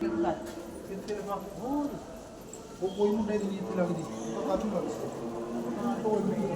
ਕਿੱਥੇ ਰੱਖਾਂ? ਹੋਰ। ਉਹ ਕੋਈ ਮੁੰਡੇ ਦੀ ਨੀਤ ਲੱਗਦੀ ਪਤਾ ਨਹੀਂ ਲੱਗਦਾ ਕੋਈ ਨਹੀਂ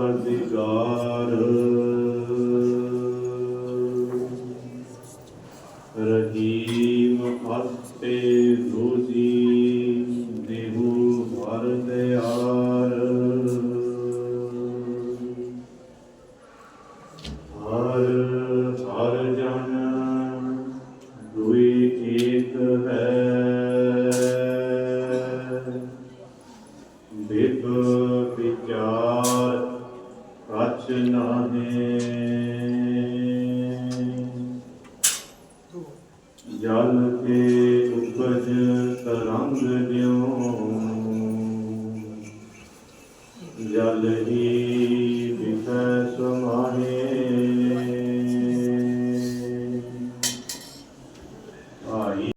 ਪਰਵਰਦਿਗਾਰ ਰਹੀਮ ਹਸਤੇ ਰੋਜ਼ੀ ਰਚ ਨਾਹੇ। ਜਲ ਕੇ ਉਪਜ ਤਰੰਗ ਦਿਓ ਜਲ ਹੀ